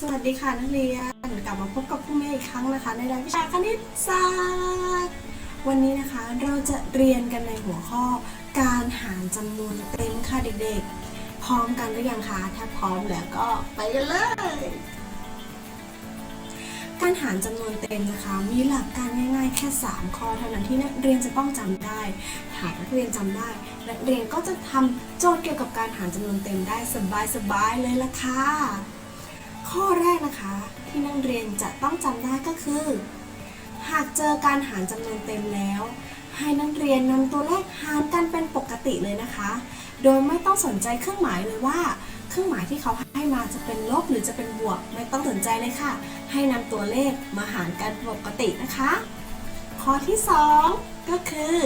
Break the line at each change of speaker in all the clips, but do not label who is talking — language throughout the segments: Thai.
สวัสดีค่ะนักเรียนกลับมาพบกับผู้เมย์อีกครั้งนะคะ ในรายวิชาคณิตศาสตร์วันนี้นะคะเราจะเรียนกันในหัวข้อ การหารจำนวนเต็มค่ะเด็กๆ พร้อมกันหรือยังคะถ้าพร้อมแล้วก็ไปกันเลย การหารจำนวนเต็มนะคะ มีหลักการง่ายๆ แค่ 3 ข้อเท่านั้นที่นักเรียนจะต้องจำได้หากนักเรียนจำได้นักเรียนก็จะทำโจทย์เกี่ยวกับการหารจำนวนเต็มได้สบายๆเลยละค่ะ ข้อแรกนะคะที่นักเรียนจะต้องจำได้ก็คือ หากเจอการหารจำนวนเต็มแล้ว ให้นักเรียนนำตัวเลขหารกันเป็นปกติเลยนะคะ โดยไม่ต้องสนใจเครื่องหมายเลยว่า เครื่องหมายที่เขาให้มาจะเป็นลบหรือจะเป็นบวก ไม่ต้องสนใจเลยค่ะ ให้นำตัวเลขมาหารกันปกตินะคะ ข้อที่ 2 ก็คือ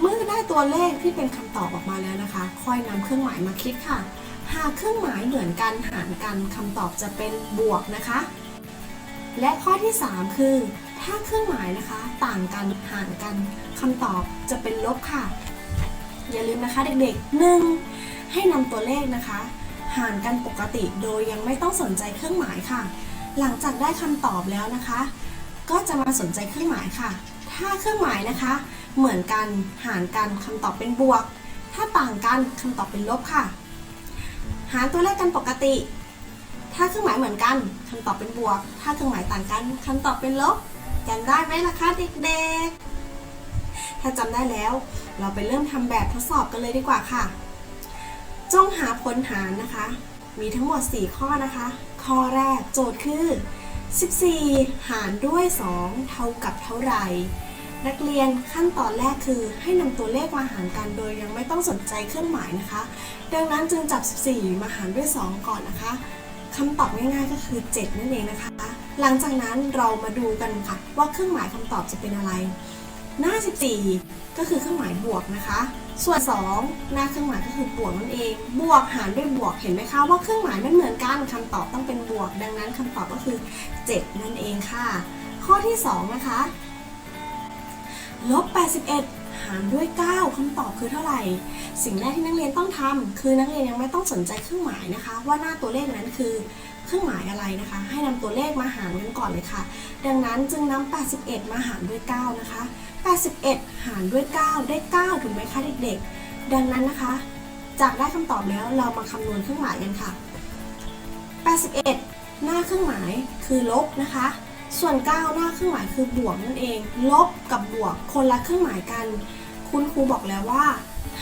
เมื่อได้ตัวเลขที่เป็นคำตอบออกมาแล้วนะคะ ค่อยนำเครื่องหมายมาคิดค่ะ หากเครื่องหมายเหมือนกันหารกันคำตอบจะเป็นบวกนะคะ และข้อที่ 3 คือ ถ้าเครื่องหมายนะคะ ต่างกันหารกันคำตอบจะเป็นลบค่ะ อย่าลืมนะคะเด็กๆ 1. ให้นำตัวเลขนะคะ หารกันปกติโดยยังไม่ต้องสนใจเครื่องหมายค่ะ หลังจากได้คำตอบแล้วนะคะ ก็จะมาสนใจเครื่องหมายค่ะ ถ้าเครื่องหมายนะคะ เหมือนกันหารกันคำตอบเป็นบวก ถ้าต่างกันคำตอบเป็นลบค่ะ หารตัวเลขกันปกติ ถ้าเครื่องหมายเหมือนกันคำตอบเป็นบวก ถ้าเครื่องหมายต่างกันคำตอบเป็นลบจำได้ไหมล่ะคะเด็กๆ ถ้าจำได้แล้ว เราไปเริ่มทำแบบทดสอบกันเลยดีกว่าค่ะ จงหาผลหารนะคะ มีทั้งหมด 4 ข้อนะคะ ข้อแรกโจทย์คือ 14 หารด้วย 2 เท่ากับเท่าไหร่ นักเรียนขั้นตอนแรกคือให้นำตัวเลขมาหารกันโดยยังไม่ต้องสนใจเครื่องหมายนะคะ ดังนั้นจึงจับ 14 มาหารด้วย 2 ก่อนนะคะคำตอบง่ายๆก็คือ 7 นั่นเองนะคะ หลังจากนั้นเรามาดูกันค่ะว่าเครื่องหมายคำตอบจะเป็นอะไร หน้า 14 ก็คือเครื่องหมายบวกนะคะ ส่วน 2 หน้าเครื่องหมายก็คือบวกนั่นเอง บวกหารด้วยบวกเห็นไหมคะว่าเครื่องหมายไม่เหมือนกันคำตอบต้องเป็นบวก ดังนั้นคำตอบก็คือ 7 นั่นเองค่ะ ข้อที่ 2 นะคะ ลบ 81 หารด้วย 9คำตอบคือเท่าไหร่ สิ่งแรกที่นักเรียนต้องทำคือนักเรียนยังไม่ต้องสนใจเครื่องหมายนะคะ ว่าหน้าตัวเลขนั้นคือเครื่องหมายอะไรนะคะ ให้นำตัวเลขมาหารกันก่อนเลยค่ะ ดังนั้นจึงนำ81 มาหารด้วย 9 นะคะ 81 หารด้วย 9 ได้ 9 ถูกไหมคะเด็กๆ ดังนั้นนะคะ จากได้คำตอบแล้วเรามาคำนวณเครื่องหมายกันค่ะ 81 หน้าเครื่องหมายคือลบนะคะ ส่วน 9 หน้าเครื่องหมายคือบวกนั่นเอง ลบกับบวกคนละเครื่องหมายกัน คุณครูบอกแล้วว่า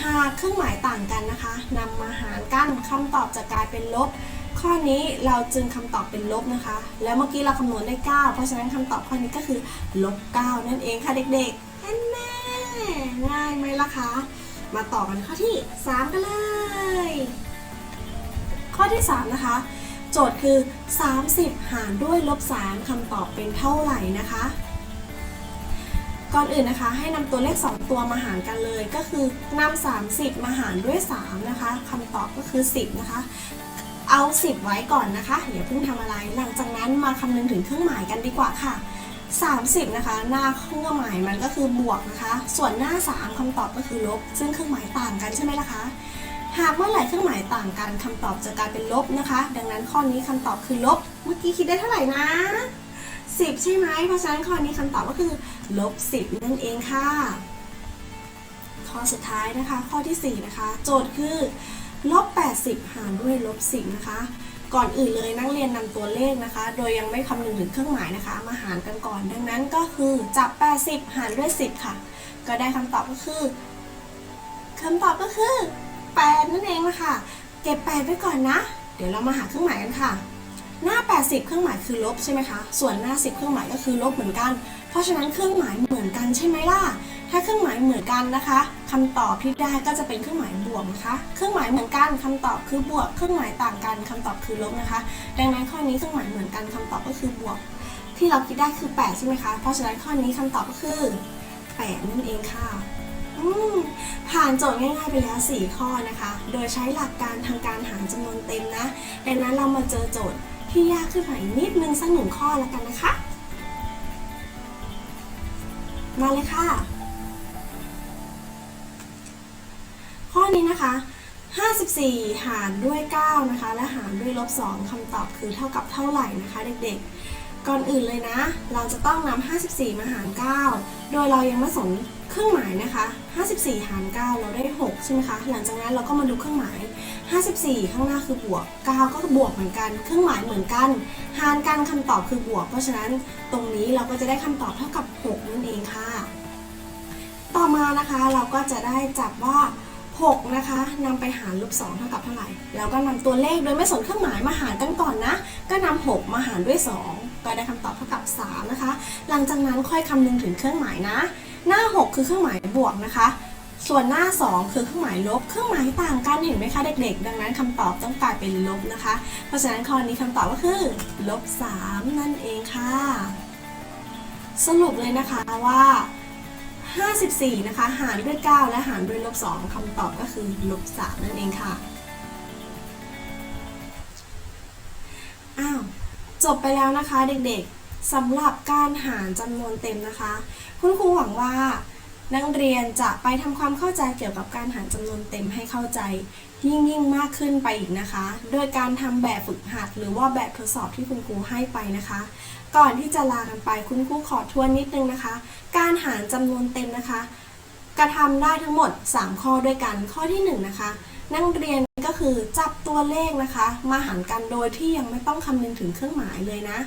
หากเครื่องหมายต่างกันนะคะนำมาหารกันคำตอบจะกลายเป็นลบ ข้อนี้เราจึงคำตอบเป็นลบนะคะ แล้วเมื่อกี้เราคำนวณได้ 9 เพราะฉะนั้นคำตอบข้อนี้ก็คือลบ9นั่นเองค่ะเด็กๆแน่แน่ง่ายไหมล่ะคะมาต่อกันข้อที่ 3 กันเลย ข้อที่ 3 นะคะ โจทย์คือ 30 หารด้วยลบ3คำตอบเป็นเท่าไหร่นะคะ ก่อนอื่นนะคะให้นำตัวเลข 2 ตัวมาหารกันเลย ก็คือนำ30 มาหารด้วย 3 นะคะคำตอบก็คือ 10 นะคะ เอา 10 ไว้ก่อนนะคะอย่าเพิ่งทำอะไร หลังจากนั้นมาคำนึงถึงเครื่องหมายกันดีกว่าค่ะ30 นะคะ หน้าเครื่องหมายมันก็คือบวกนะคะ ส่วนหน้า 3คำตอบก็คือลบ ซึ่งเครื่องหมายต่างกันใช่ไหมล่ะคะากเมื่อไหร่เครื่องหมายต่างกันคำตอบจะกลายเป็นลบนะคะ ดังนั้นข้อนี้คำตอบคือลบ เมื่อกี้คิดได้เท่าไหร่นะ 10 ใช่ไหมเพราะฉะนั้นข้อนี้คำตอบก็คือลบ 10 นั่นเองค่ะ ข้อสุดท้ายนะคะ ข้อทีสี่4 นะคะ โจทย์คือลบ 80 หารด้วยลบ 10 นะคะ ก่อนอื่นเลยนักเรียนนำตัวเลขนะคะ โดยยังไม่คำนึงถึงเครื่องหมายนะคะ มาหารกันก่อน ดังนั้นก็คือจับ 80 หารด้วย 10 ค่ะ ก็ได้คำตอบก็คือคำตอบก็คือ 8 นั่นเองนะคะ เก็บ 8 ไว้ก่อนนะ เดี๋ยวเรามาหาเครื่องหมายกันค่ะ หน้า 80 เครื่องหมายคือลบใช่ไหมคะ ส่วนหน้า 10 เครื่องหมายก็คือลบเหมือนกัน เพราะฉะนั้นเครื่องหมายเหมือนกันใช่ไหมล่ะ ถ้าเครื่องหมายเหมือนกันนะคะคำตอบที่ได้ก็จะเป็นเครื่องหมายบวกนะคะ เครื่องหมายเหมือนกันคำตอบคือบวก เครื่องหมายต่างกันคำตอบคือลบนะคะ ดังนั้นข้อนี้เครื่องหมายเหมือนกันคำตอบก็คือบวก ที่เราคิดได้คือ 8 ใช่ไหมคะ เพราะฉะนั้นข้อนี้คำตอบก็คือ 8 นั่นเองค่ะ ผ่านโจทย์ง่ายๆไปแล้ว 4 ข้อนะคะ โดยใช้หลักการทางการหารจำนวนเต็มนะดังนั้นเรามาเจอโจทย์ที่ยากขึ้นมาอีกนิดนึงสักหนึ่งข้อแล้วกันนะคะ มาเลยค่ะ ข้อนี้นะคะ 54 หารด้วย 9 นะคะ และหารด้วยลบ 2คำตอบคือเท่ากับเท่าไหร่นะคะเด็กๆ ก่อนอื่นเลยนะ เราจะต้องนำ54 มาหาร 9 โดยเรายังไม่สนเครื่องหมายนะคะ 54 หาร 9 เราได้ 6 ใช่ไหมคะ หลังจากนั้นเราก็มาดูเครื่องหมาย 54 ข้างหน้าคือบวก 9 ก็บวกเหมือนกัน เครื่องหมายเหมือนกัน หารกันคำตอบคือบวก เพราะฉะนั้นตรงนี้เราก็จะได้คำตอบเท่ากับ 6 นั่นเองค่ะ ต่อมานะคะเราก็จะได้จับว่า 6 นะคะนำไปหารลบ2เท่ากับเท่าไหร่ แล้วก็นำตัวเลขโดยไม่สนเครื่องหมายมาหารกันก่อนนะ ก็นำ6มาหารด้วย 2 ก็ได้คำตอบเท่ากับ 3 นะคะ หลังจากนั้นค่อยคำนึงถึงเครื่องหมายนะ หน้า 6 คือเครื่องหมายบวกนะคะ ส่วนหน้า 2 คือเครื่องหมายลบ เครื่องหมายต่างกันเห็นไหมคะเด็กๆ ดังนั้นคำตอบต้องกลายเป็นลบนะคะ เพราะฉะนั้นข้อนี้คำตอบก็คือลบ3นั่นเองค่ะ สรุปเลยนะคะว่า54 นะคะ หารด้วย 9 และหารด้วยลบ 2คำตอบก็คือลบ 3 นั่นเองค่ะ จบไปแล้วนะคะเด็กๆสำหรับการหารจำนวนเต็มนะคะ คุณครูหวังว่า นักเรียนจะไปทำความเข้าใจเกี่ยวกับการหารจำนวนเต็มให้เข้าใจ ยิ่งยิ่งมากขึ้นไปอีกนะคะ โดยการทำแบบฝึกหัดหรือว่าแบบทดสอบที่คุณครูให้ไปนะคะ ก่อนที่จะลากันไปคุณครูขอทวนนิดนึงนะคะ การหารจำนวนเต็มนะคะ กระทำได้ทั้งหมด 3 ข้อด้วยกันข้อที่ 1 นะคะ นักเรียน คือจับตัวเลขนะคะ มาหารกันโดยที่ยังไม่ต้องคำนึงถึงเครื่องหมายเลยนะ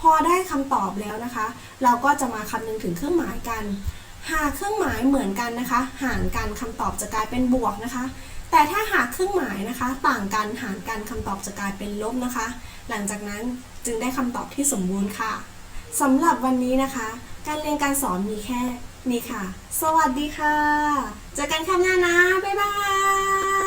พอได้คำตอบแล้วนะคะ เราก็จะมาคำนึงถึงเครื่องหมายกัน หากเครื่องหมายเหมือนกันนะคะ หารกันคำตอบจะกลายเป็นบวกนะคะ แต่ถ้าหากเครื่องหมายนะคะ ต่างกันหารกันคำตอบจะกลายเป็นลบนะคะ หลังจากนั้นจึงได้คำตอบที่สมบูรณ์ค่ะสำหรับวันนี้นะคะ การเรียนการสอนมีแค่นี้ค่ะ สวัสดีค่ะ เจอกันครั้งหน้ายบาย